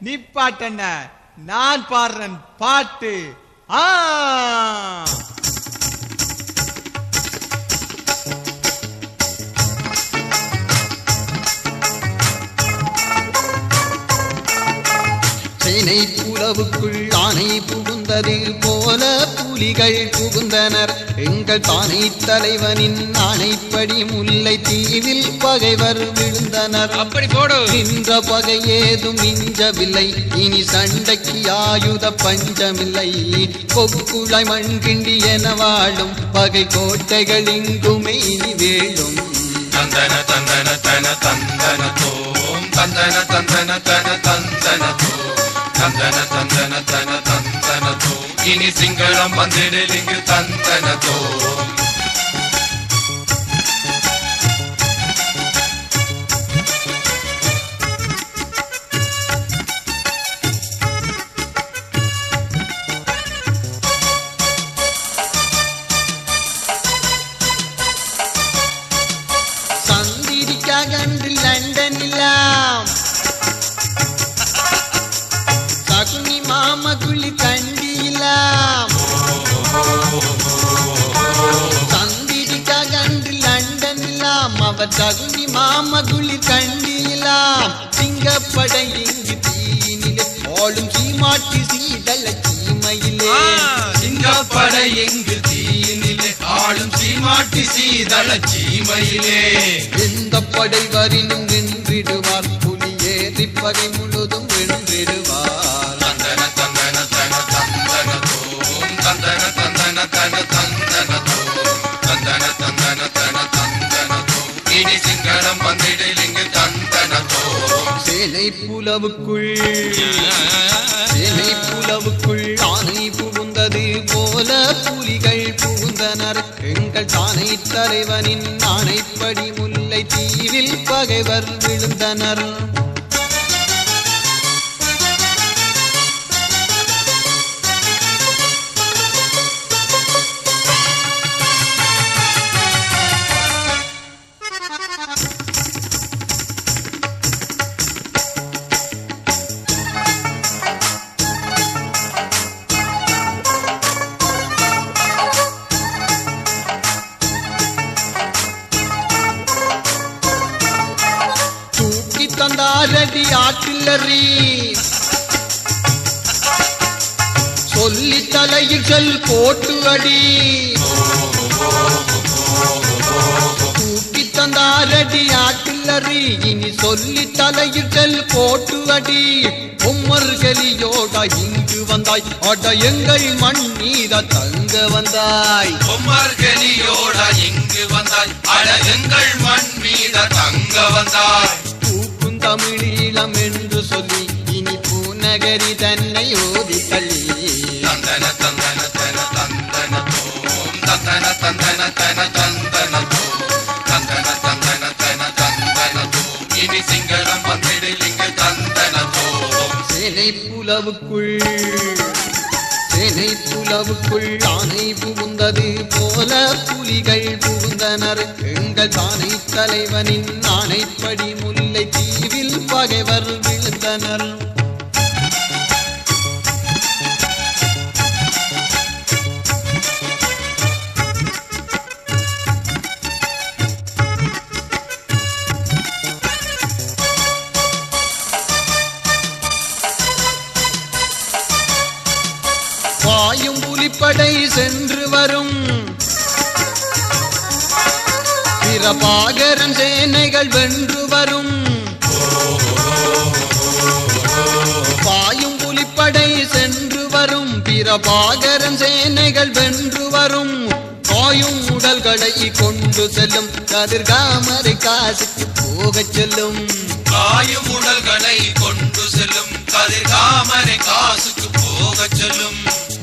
நீ பாட்டண்ண நான் பாடுறேன் பாட்டு. ஆ. சேனை புலவுக்குள் ஆனை புகுந்தது போல புலிகள் புகுந்தனர். எங்கள் தானை தலைவனின் ஆணைப்படி முல்லை தீவில் பகைவர் விழுந்தனர். அப்படி போடு. நின்ற பகை ஏதும் மிஞ்சவில்லை. இனி சண்டைக்கு ஆயுத பஞ்சமில்லை. கொக்குழாய் மண்கிண்டி என வாழும் பகை கோட்டைகள் இங்குமே இனி வேளும். தந்தன தந்தன தன தந்தன தோம். தந்தன தந்தன தன தந்தன தந்தன தந்தன தன தந்தன தோம் இனி சிங்களம் வந்திடலிங்கு தந்தன தோம் குளிர் கண்டியிலாம் சிங்கப்படை இங்கு தீனிலே ஆளும் சீமாட்டி சீதல சீமையிலே. சிங்கப்படை எங்கு தீனிலே ஆளும் சீமாட்டி சீதள சீமையிலே. எந்த படை வரினும் நின்றிடுவார் புலி ஏறி பறிமுன் சேனை புலவுக்குள் சேனை புலவுக்குள் ஆனை புகுந்தது போல புலிகள் புகுந்தனர். எங்கள் தானை தலைவனின் ஆணைப்படி முல்லை தீவில் பகைவர் விழுந்தனர். தந்தாரடி ஆட்டில்லறி சொல்லி தலையில் செல் போட்டு அடி. தூக்கி தந்தாரடி ஆட்டில்லறி இனி சொல்லி தலையில் செல் போட்டு அடி பொம்மர்களியோட இங்கு வந்தாய். அட எங்கள் மண் மீத தங்க வந்தாய். பொம்மர்கலியோட இங்கு வந்தாய். அட எங்கள் மண் மீத தங்க வந்தாய். பூக்கும் தமிழீழம் என்று சொல்லி இனி பூநகரி தன்னை ஓதி தள்ளி தந்தன தந்தன தன தந்தன தோம் தந்தன தந்தன தன தந்தன தோம் தந்தன தந்தன தன தந்தன தோம் இனி சிங்களம் வந்திடலிங்கு தந்தன தோம் சேனை புலவுக்குள் சேனை புலவுக்குள் ஆனை புகுந்தது போல புலிகள் புகுந்தனர். எங்கள் தானை தலைவனின் ஆணைப்படி முல்லை தீவில் பகைவர் விழுந்தனர். புலிப்படை சென்று வரும். பிரபாகரன் சேனைகள் வென்று வரும். பாயும் புலிப்படை சென்று வரும். பிரபாகரன் சேனைகள் வென்று வரும். பாயும் உடல்களை கொண்டு செல்லும். கதிர்காமரை காசுக்கு போகச் செல்லும். காயும் உடல்களை கொண்டு செல்லும். கதிர்காமரை காசுக்கு போகச் செல்லும்.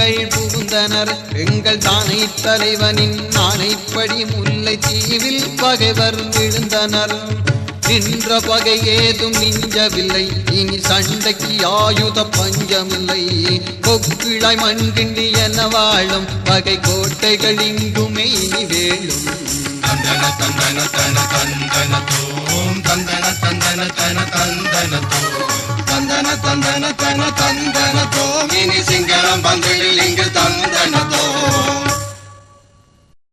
எங்கள் புகுந்தனர். எங்கள் தானை தலைவனின் ஆணைப்படி முல்லை தீவில் பகைவர் விழுந்தனர். நின்ற பகை ஏதும் நிஞ்சவில்லை இனி சண்டைக்கு ஆயுத பஞ்சமில்லை. கொக்கிழாய் மண்கிண்டி என வாழும் பகை கோட்டைகள் இங்குமே இனி வேளும் தந்தன தந்தன தன தந்தன தோ